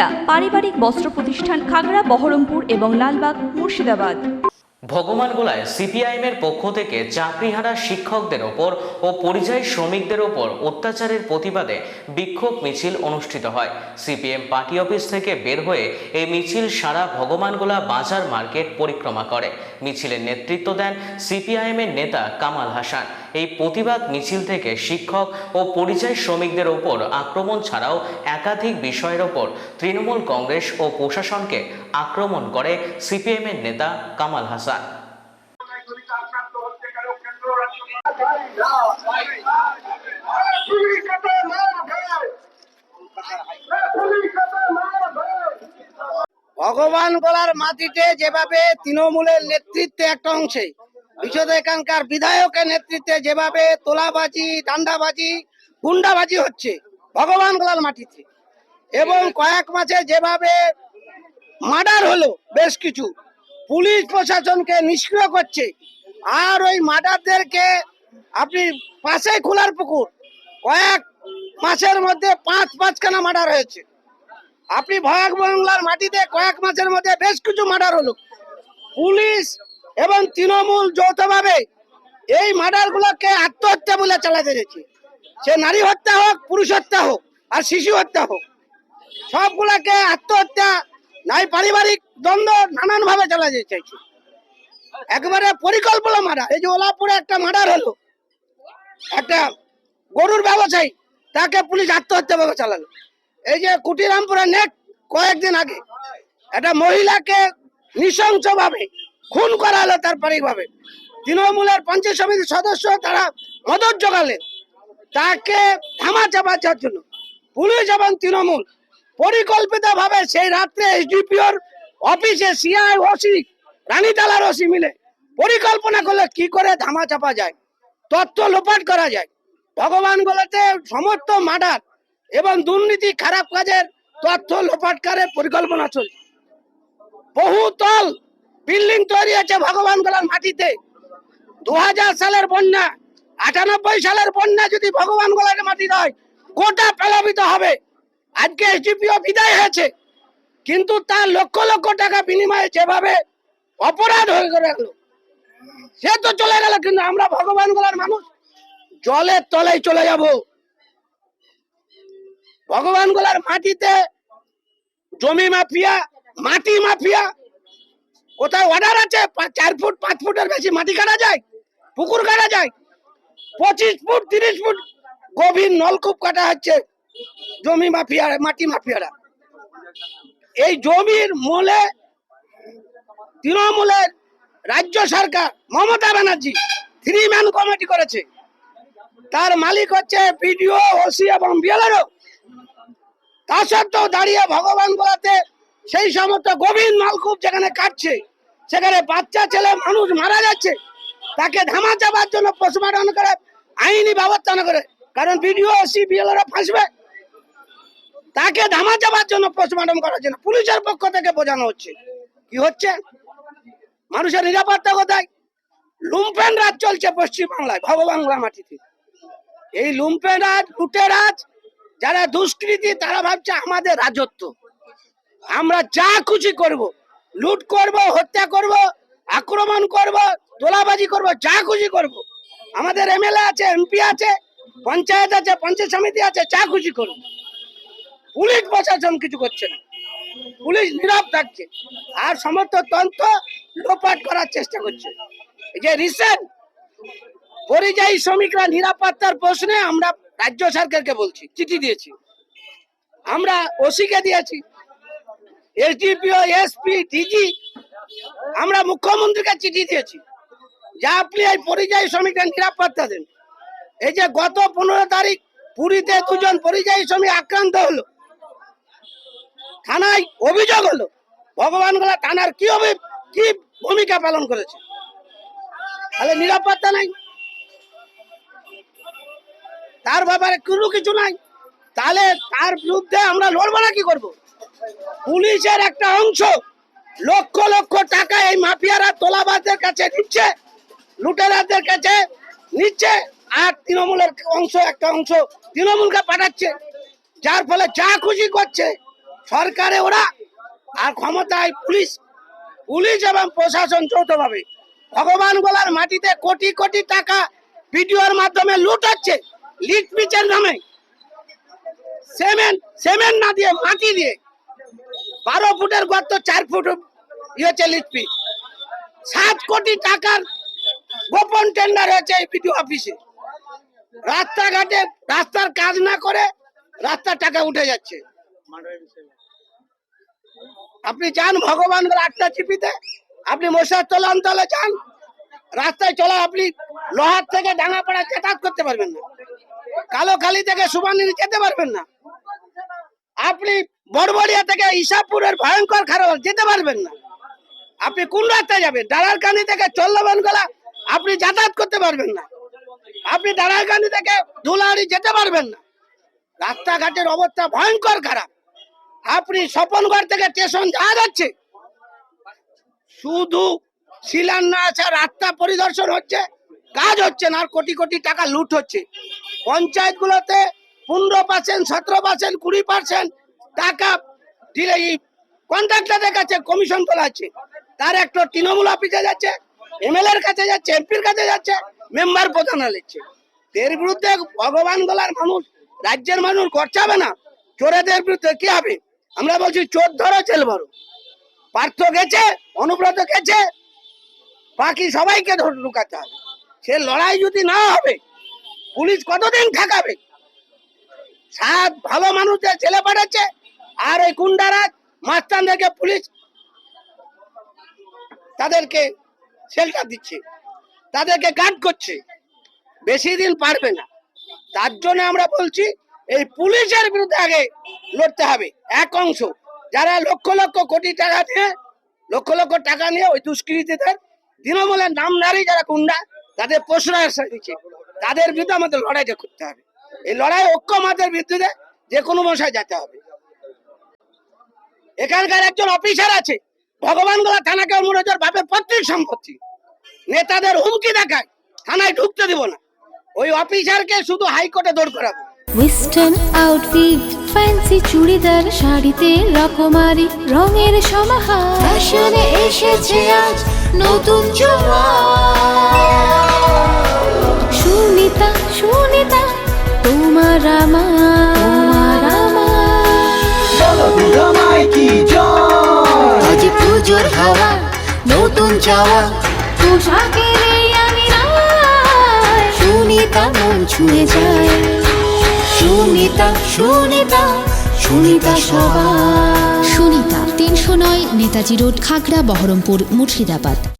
বিক্রেতা পারিবারিক বস্ত্র প্রতিষ্ঠান খাগড়া, বহরমপুর এবং লালবাগ, মুর্শিদাবাদ। ভগবানগোলায় সিপিআইএমের পক্ষ থেকে চাকরিহারা শিক্ষকদের ওপর ও পরিযায়ী শ্রমিকদের ওপর অত্যাচারের প্রতিবাদে বিক্ষোভ মিছিল অনুষ্ঠিত হয়। সিপিএম পার্টি অফিস থেকে বের হয়ে এই মিছিল সারা ভগবানগোলা বাজার মার্কেট পরিক্রমা করে। মিছিলের নেতৃত্ব দেন সিপিআইএমের নেতা কামাল হাসান। এই প্রতিবাদ মিছিল থেকে শিক্ষক ও পরিযায়ী শ্রমিকদের ওপর আক্রমণ ছাড়াও একাধিক বিষয়ের ওপর তৃণমূল কংগ্রেস ও প্রশাসনকে আক্রমণ করে সিপিএমের নেতা কামাল হাসান। ভগবান গোলার মাটিতে যেভাবে তৃণমূলের নেতৃত্বে একটা অংশে বিশদ এখানকার বিধায়কের নেতৃত্বে যেভাবে তোলাবাজি ডান্ডাবাজি গুন্ডাবাজি হচ্ছে, ভগবান গোলার মাটিতে। এবং কয়েক মাসে যেভাবে মার্ডার হলো বেশ কিছু, পুলিশ প্রশাসনকে নিষ্ক্রিয় করছে। আর ওই মার্ডারদেরকে আপনি পাশে খোলার পুকুর, কয়েক মাসের মধ্যে পাঁচ পাঁচখানা মার্ডার হয়েছে। আপনি ভয়াক বাংলার মাটিতে কয়েক মাসের মধ্যে বেশ কিছু মার্ডার হলো। পুলিশ এবং তৃণমূল যৌথভাবে এই মার্ডার গুলোকে আত্মহত্যা বলে চালাতে গেছে সে নারী হত্যা হোক, পুরুষ হত্যা হোক, আর শিশু হত্যা হোক, সবগুলাকে আত্মহত্যা, নাই পারিবারিক দ্বন্দ্ব নানান ভাবে চালা যেতে চাইছে। একবারে পরিকল্পনা মারা এই যে ওলাপুরে একটা মার্ডার হলো, একটা গরুর ব্যবসায়ী, তাকে পুলিশ আত্মহত্যা ভাবে চালালো। এই যে কুটিরামপুরে নেট কয়েকদিন আগে, একটা মহিলাকে নৃশংসভাবে খুন করা হলো তার পারিভাবে তৃণমূলের পঞ্চায়েত সমিতির সদস্য তারা মদত জোগালেন তাকে থামা চাপাচার জন্য। পুলিশ এবং তৃণমূল পরিকল্পিত ভাবে সেই রাত্রে এসডিপিওর অফিসে সিআই ওসি রানীতালার ওসি মিলে পরিকল্পনা করলে কি করে ধামা চাপা যায়, তথ্য লোপাট করা যায়। ভগবান বলেতে সমস্ত মার্ডার এবং দুর্নীতি খারাপ কাজের তথ্য লোপাটকারের পরিকল্পনা চলছে। বহুতল বিল্ডিং তৈরি হয়েছে ভগবান গলার মাটিতে। দুই হাজার সালের বন্যা, আটানব্বই সালের বন্যা যদি ভগবান গলার মাটি হয় গোটা প্লাবিত হবে। আজকে এসডিপিও বিদায় হয়েছে। কিন্তু তার লক্ষ লক্ষ টাকা বিনিময়ে যেভাবে অপরাধ হয়ে গেল, সে তো চলে গেল, কিন্তু আমরা ভগবান গলার মানুষ, জলের তলায় চলে যাব। ভগবান গোলার মাটিতে জমি মাফিয়া, মাটি মাফিয়া কোথায় অর্ডার আছে? চার ফুট, পাঁচ ফুটের বেশি মাটি কাটা যায়? পুকুর কাটা যায়? পঁচিশ ফুট, তিরিশ ফুট গভীর নলকূপ কাটা হচ্ছে জমি মাফিয়া মাটি মাফিয়ারা। এই জমির মূলে তৃণমূলের রাজ্য সরকার Mamata Banerjee three man committee করেছে। তার মালিক হচ্ছে বিডিও, ওসি এবং বিএলআরও। তা সত্ত্বেও দাঁড়িয়ে ভগবান বলাতে সেই সমস্ত গভীর নলকূপ যেখানে কাটছে, সেখানে বাচ্চা, ছেলে, মানুষ মারা যাচ্ছে, তাকে ধামা চাপার জন্য পোস্টমর্টম করে, আইনি ব্যবস্থা না করে, কারণ বিডিও ওসি বিএলআরও ফাঁসবে। তাকে ধামা চাপার জন্য পোস্টমর্টম করার জন্য পুলিশের পক্ষ থেকে বোঝানো হচ্ছে। কি হচ্ছে? মানুষের নিরাপত্তা কোথায়? লুম্পেন রাজ চলছে পশ্চিমবাংলায় ভগবাংলা মাটিতে। এই লুম্পেন রাজ লুটে রাজ যারা দুষ্কৃতি, তারা ভাবছে আমাদের রাজত্ব। আমরা যা খুশি করব, লুট করব, হত্যা করব, আক্রমণ করব তোলাবাজি করব, যা খুশি করব। আমাদের এমএলএ আছে এমপি আছে, পঞ্চায়েত আছে, পঞ্চায়েত সমিতি আছে, যা খুশি করব পুলিশ প্রশাসন কিছু করছে না। পুলিশ নীরব থাকছে। আর সমস্ত তন্ত্র লোপাট করার চেষ্টা করছে। যে রিসেন্ট পরিযায়ী শ্রমিকরা নিরাপত্তার প্রশ্নে আমরা রাজ্য সরকারকে বলছি, চিঠি দিয়েছি। আমরা ওসিকে দিয়েছি। এসডিপিও এসপি, ডিজি, আমরা মুখ্যমন্ত্রীকে চিঠি দিয়েছি। যা আপনি এই পরিযায়ী শ্রমিকরা নিরাপত্তা দেন। এই যে গত পনেরো তারিখ পুরীতে দুজন পরিযায়ী শ্রমিক আক্রান্ত হলো। থানায় অভিযোগ হলো। ভগবানগোলা থানার কি হবে কি ভূমিকা পালন করেছে? তাহলে নিরাপত্তা নাই। তার ব্যাপারে কোনো কিছু নাই। তাহলে তার বিরুদ্ধে আমরা লড়বো না কি করব? পুলিশের একটা অংশ লক্ষ লক্ষ টাকা এই মাফিয়ারা তোলাবাজদের কাছে নিচ্ছে, লুটেরাদের কাছে নিচ্ছে, আর তৃণমূলের অংশ একটা অংশ তৃণমূলকে পাঠাচ্ছে, যার ফলে যা খুশি করছে সরকারে ওরা, আর ক্ষমতায় পুলিশ পুলিশ এবং প্রশাসন যৌথভাবে। ভগবান গোলার মাটিতে কোটি কোটি টাকা ভিডিওর মাধ্যমে লুট হচ্ছে লিট পিচের নামে। সিমেন্ট সিমেন্ট না দিয়ে মাটি দিয়ে। বারো ফুটের গর্ত, চার ফুট লিট পিচ সাত কোটি টাকার গোপন টেন্ডার হয়েছে এই ভিডিও অফিসে। রাস্তাঘাটে রাস্তার কাজ না করে রাস্তার টাকা উঠে যাচ্ছে। আপনি যান ভগবানগর আটটা চিপিতে আপনি মশার তলা অঞ্চলে যান। রাস্তায় চলা আপনি লোহার থেকে ডাঙাপাড়া যাতায়াত করতে পারবেন না। কালো খালি থেকে সুবানির যেতে পারবেন না। আপনি বড়বড়িয়া থেকে ইসাপুরের ভয়ঙ্কর খারাপ যেতে পারবেন না। আপনি কোন রাস্তায় যাবেন? ডালারকানি থেকে চল্লবন গলা আপনি যাতায়াত করতে পারবেন না। আপনি ডালারকানি থেকে ধুলাহারি যেতে পারবেন না। রাস্তাঘাটের অবস্থা ভয়ঙ্কর খারাপ। আপনি স্বপনগড় থেকে স্টেশন যাওয়া যাচ্ছে। শুধু শিলান্যাস আর রাস্তা পরিদর্শন হচ্ছে, কাজ হচ্ছে না, আর কোটি কোটি টাকা লুট হচ্ছে। পঞ্চায়েত গুলোতে পনেরো পার্সেন্ট সতেরো পার্সেন্ট কুড়ি পার্সেন্ট টাকা দিলে এই কাছে কমিশন তোলা আছে তার একটা তৃণমূল অফিসে যাচ্ছে, এমএলএর কাছে যাচ্ছে, এমপির কাছে যাচ্ছে মেম্বার প্রধান লিখছে এর বিরুদ্ধে ভগবান গলার মানুষ, রাজ্যের মানুষ গড়চাবে না। চোরেদের বিরুদ্ধে কি হবে? আমরা বলছি চোর ধরো চেল ভরো। পার্থ গেছে, অনুব্রত গেছে, বাকি সবাইকে ঢুকাতে হবে। সে লড়াই যদি না হবে, পুলিশ কতদিন ঠেকাবে? সাত ভালো মানুষদের ছেলে পাঠাচ্ছে আর ওই গুন্ডারাজ মাস্তানদেরকে পুলিশ তাদেরকে শেল্টার দিচ্ছে, তাদেরকে গার্ড করছে। বেশি দিন পারবে না। তার জন্য আমরা বলছি, এই পুলিশের বিরুদ্ধে আগে লড়তে হবে, এক অংশ। যারা লক্ষ লক্ষ কোটি টাকা নিয়ে, লক্ষ লক্ষ টাকা নিয়ে ওই দুষ্কৃতীদের তৃণমূলের নামধারী যারা গুন্ডা, তাদের প্রশ্রয় দিচ্ছে। তাদের বিরুদ্ধে আমাদের লড়াইটা করতে হবে। এই লড়াই ঐক্যমাতের বিরুদ্ধে যে কোনো মশায় যেতে হবে। এখানকার একজন অফিসার আছে ভগবানগোলা থানাকে মনোজর বাপের পৈতৃক সম্পত্তি। নেতাদের হুমকি দেখায় থানায় ঢুকতে দিব না। ওই অফিসারকে শুধু হাইকোর্টে দৌড় করাবো। ওয়েস্টার্ন আউটফিট ফ্যান্সি চুড়িদার শাড়িতে রকমারি রঙের সমাহার। ফ্যাশনে এসেছে আজ নতুন সুনিতা সুনিতা তোমার আমার। তোমার আমার। আজ পুজোর হাওয়া নতুন চাওয়া। পোশাকের এই আমি সুনিতা মন ছুঁয়ে যায়। সুনিতা সুনিতা সুনিতা সবার। সুনিতা তিনশো নয় নেতাজি রোড খাগড়া বহরমপুর মুর্শিদাবাদ।